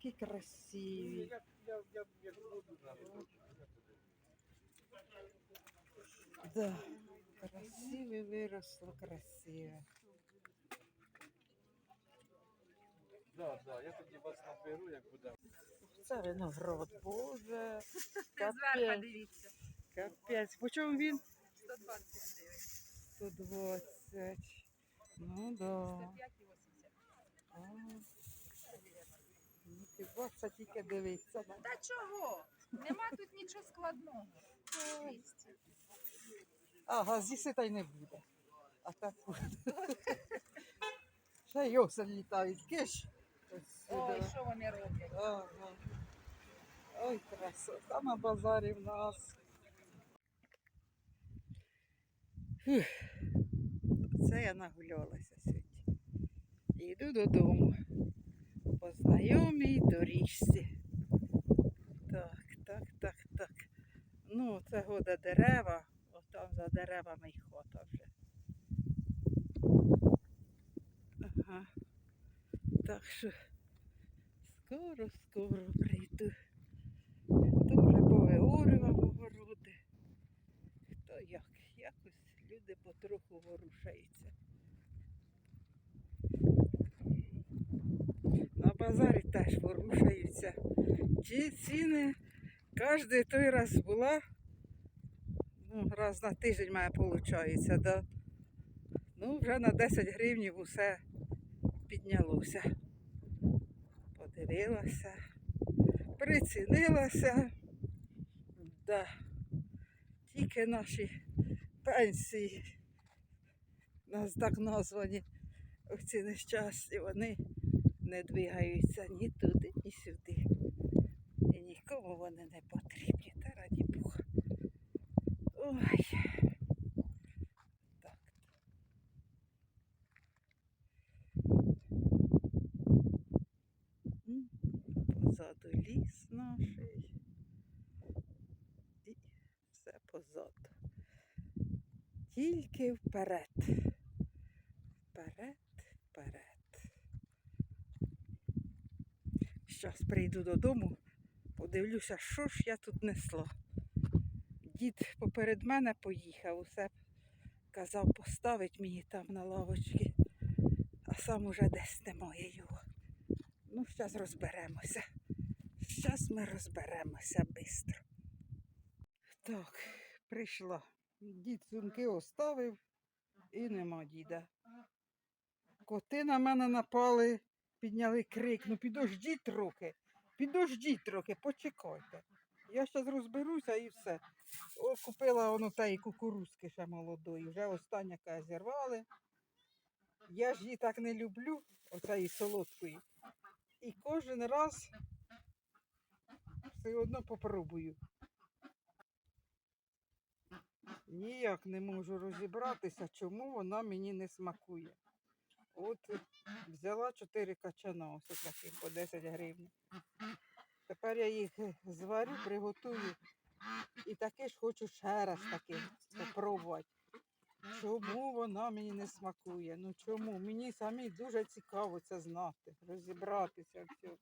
такі красиві. Я, я, я, я навіть. Да. Красиве виросло, красиве. Да, да, я тоді вас наберу, як буде. Це виноград, боже. Зверху дивіться. капець. По чому він? 120 гривень. 120. Ну да. 105 і 80. А. Ти бачиш, тільки дивиться. на- Та чого? Нема тут нічого складного. 200. Ага, з'їси та й не буде. А так буде. Ще й оси літають, киш. Ось Ой, сюди. що вони роблять? Ага. Ой, красота на базарі в нас. Фух. Це я нагулялася сьогодні. Йду додому. По знайомій доріжці. Так, так, так, так. Ну, це года дерева, от там за деревами й хата вже. Ага. Так що скоро, скоро прийду. Дуже повиорював огороди. Хто як, якось люди потроху ворушаються. На базарі теж ворушаються. Ті ціни кожен той раз була. Ну, раз на тиждень має виходить, да? Ну, вже на 10 гривнів усе піднялося. Подивилася, прицінилася. Да. Тільки наші пенсії, нас так названі в ці нещасті, вони не двигаються ні туди, ні сюди. І нікому вони не потрібні, та раді Бога. Ой. Так. Позаду ліс наш. І все позаду. Тільки вперед. Вперед, вперед. Щас прийду додому, подивлюся, що ж я тут несла. Дід поперед мене поїхав, усе казав поставить мені там на лавочці, а сам уже десь немає його. Ну, зараз розберемося. Зараз ми розберемося швидко. Так, прийшла. Дід сумки оставив і нема діда. Коти на мене напали, підняли крик. Ну підождіть трохи, підождіть трохи, почекайте. Я зараз розберуся і все. О, купила воно тієї кукурузки ще молодої. Вже остання яка зірвали. Я ж її так не люблю, оцеї солодкої. І кожен раз все одно попробую. Ніяк не можу розібратися, чому вона мені не смакує. От взяла 4 качана, ось таких по 10 гривень. Тепер я їх зварю, приготую. І таки ж хочу ще раз таки спробувати. Чому вона мені не смакує? Ну чому? Мені самі дуже цікаво це знати, розібратися в цьому.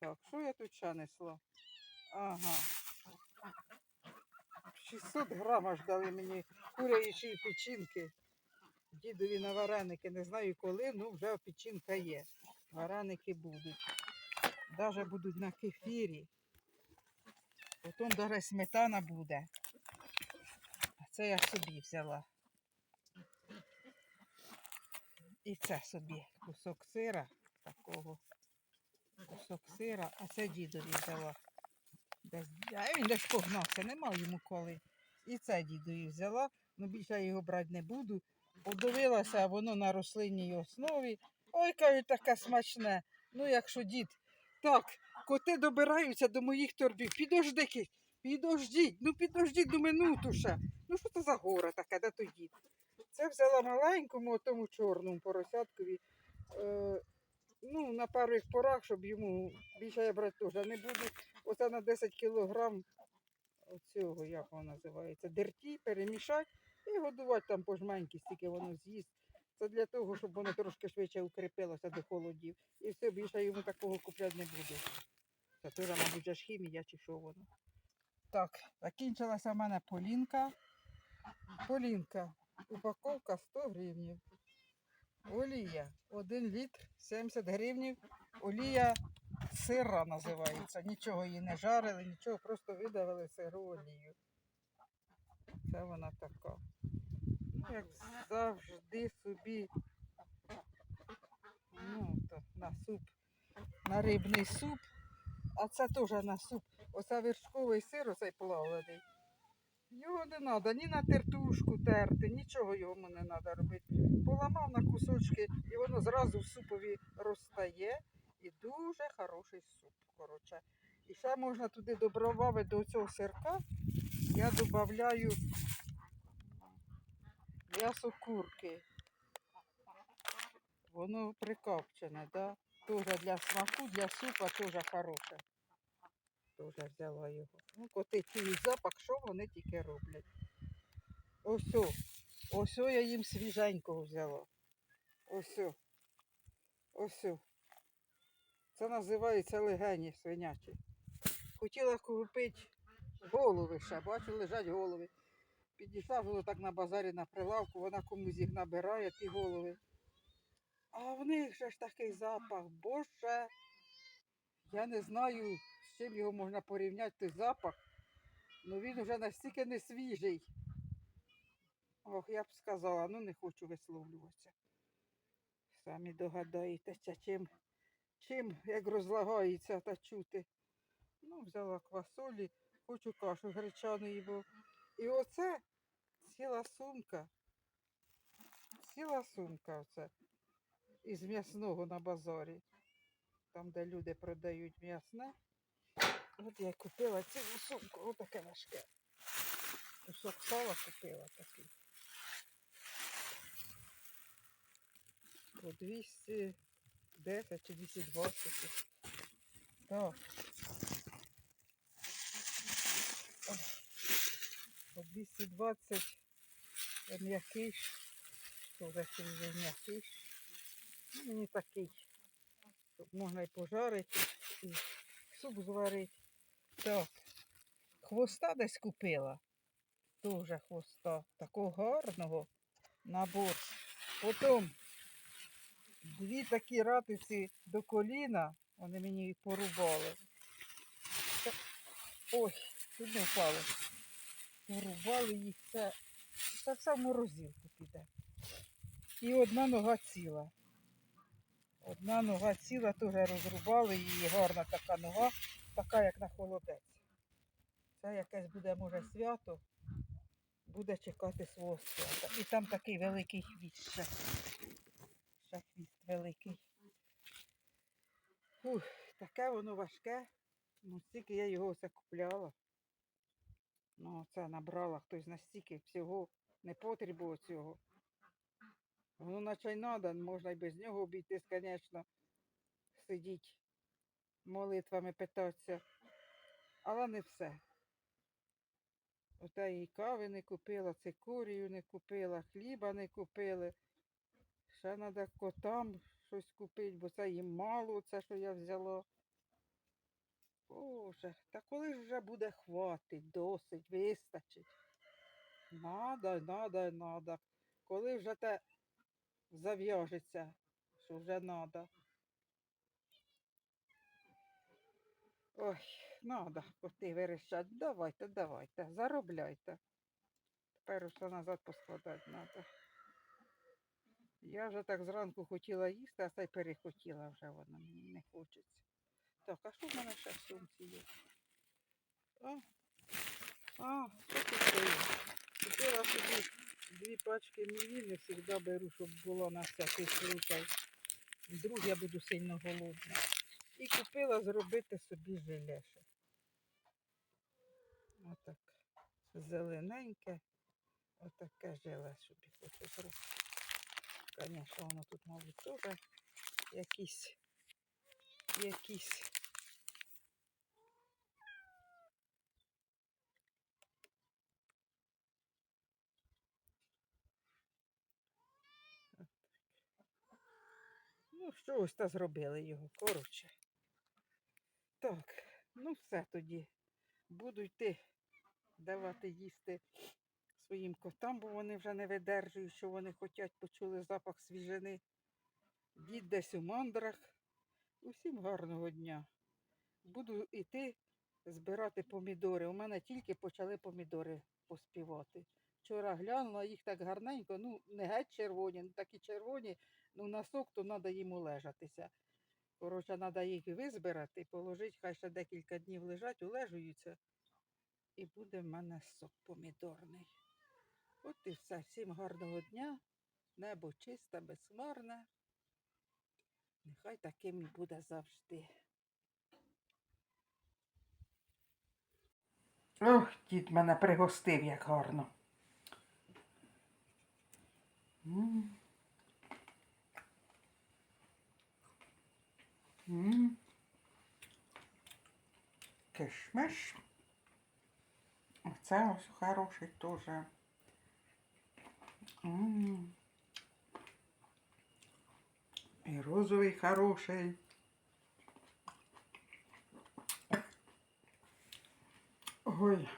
Так, що я тут ще несла? Ага. 600 грам аж дали мені курячої печінки. Дідові на вареники. Не знаю коли, ну вже печінка є. Вареники будуть. Даже будуть на кефірі. Потім даже сметана буде. А це я собі взяла. І це собі кусок сира такого. Кусок сира, а це дідові взяла. Десь, а він десь погнався, нема йому коли. І це дідові взяла, ну більше я його брати не буду. Подивилася, воно на рослинній основі. Ой, кажуть, таке смачне. Ну, якщо дід. Так, коти добираються до моїх торбів. Підожди, підождіть, ну підождіть до минуту ще. Ну що це за гора така, де той дід? Це взяла маленькому, тому чорному поросяткові. Е, ну, на перших порах, щоб йому більше я брати теж не буду. Оце на 10 кілограм оцього, як воно називається, дерті, перемішати і годувати там пожменьки, стільки воно з'їсть. Це для того, щоб воно трошки швидше укріпилося до холодів. І все, більше йому такого купляти не буду. Це теж, мабуть, же ж хімія чи що воно. Так, закінчилася в мене полінка. Полінка. Упаковка 100 гривнів. Олія 1 літр 70 гривнів. Олія сира називається. Нічого її не жарили, нічого, просто видавили сиру олію. Це вона така. Ну, як завжди собі. Ну, то на суп, на рибний суп. А це теж на суп. Оце вершковий сир, оцей плавлений. Його не треба ні на тертушку терти, нічого йому не треба робити. Поламав на кусочки і воно зразу в супові розтає. І дуже хороший суп. Коротше. І ще можна туди добавити до цього сирка. Я додаю м'ясо курки. Воно прикопчене, да? Тоже для смаку, для супа теж хороше. Тоже взяла його. Ну, коти чують запах, що вони тільки роблять. Ось, ось я їм свіженького взяла. Ось. Ось. Це називається легені свинячі. Хотіла купити голови ще, бачу, лежать голови. Підійшла було так на базарі на прилавку, вона комусь їх набирає, ті голови. А в них же ж такий запах, боже. Я не знаю, з чим його можна порівняти, той запах. Ну він вже настільки не свіжий. Ох, я б сказала, ну не хочу висловлюватися. Самі догадаєтеся, чим, чим як розлагається та чути. Ну, взяла квасолі, хочу кашу гречаної, бо. І оце ціла сумка. Ціла сумка оце. Із м'ясного на базарі. Там, де люди продають м'ясне. От я купила цілу сумку, отаке важке. Кусок сала купила такий. По 210 чи 220. Так. Ох, По 220 м'який, вже свіжий м'який. Ну, Мені такий, щоб можна і пожарити, і суп зварити. Так, хвоста десь купила. Дуже хвоста. Такого гарного набор. Потім дві такі ратиці до коліна, вони мені порубали. Ой, тут не впало. Порубали їх, це, це все в піде. І одна нога ціла. Одна нога ціла, теж розрубали її, гарна така нога, така як на холодець. Це якесь буде, може, свято, буде чекати свого свята. І там такий великий хвіст ще. Ще хвіст великий. Ух, таке воно важке. Ну, стільки я його все купляла. Ну, це набрала хтось настільки всього не потрібу цього. Воно наче й надо, можна й без нього обійтись, звісно, сидіть, молитвами питатися. Але не все. Оте і кави не купила, цикорію не купила, хліба не купили. Ще треба котам щось купити, бо це їм мало, це, що я взяла. Боже, та коли ж вже буде хватить, досить, вистачить. Надо, надо, надо. Коли вже те зав'яжеться, що вже надо. Ой, надо коти вирішати. Давайте, давайте, заробляйте. Тепер усе назад поскладати треба. Я вже так зранку хотіла їсти, а це й перехотіла вже вона мені не хочеться. Так, а що в мене ще в сумці є? А, а що тут є? Купила собі дві пачки мівіни, завжди беру, щоб було на всякий случай. Вдруг я буду сильно голодна. І купила зробити собі жилеше. Отак. Зелененьке. Отаке жиле собі хочу зробити. Звісно, воно тут, мабуть, теж якісь, якісь. Що ось та зробили його, коротше. Так, ну все тоді. Буду йти давати їсти своїм котам, бо вони вже не видержують, що вони хочуть, почули запах свіжини. Дід десь у мандрах. Усім гарного дня. Буду йти збирати помідори. У мене тільки почали помідори поспівати. Вчора глянула їх так гарненько, ну не геть червоні, ну такі червоні, ну на сок, то треба їм улежатися. Коротше, треба їх визбирати, положити, хай ще декілька днів лежать, улежуються. І буде в мене сок помідорний. От і все. Всім гарного дня. Небо чисте, безхмарне. Нехай таким і буде завжди. Ох, дід мене пригостив як гарно. М. М. Кишмиш. Оце ось хороший теж. М. І розовий хороший. Ой.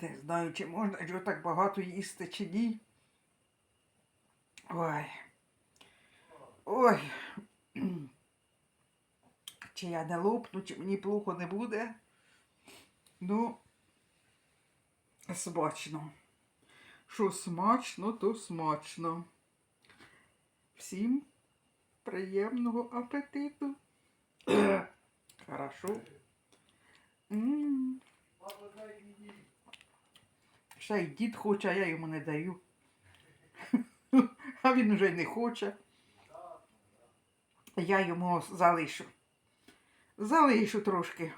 Не знаю, чи можна його так багато їсти, чи ні. Ой. Ой. Чи я не лопну, чи мені плохо не буде. Ну, смачно. Що смачно, то смачно. Всім приємного апетиту. Хорошо. Ще й дід хоче, а я йому не даю. А він вже не хоче. Я йому залишу. Залишу трошки.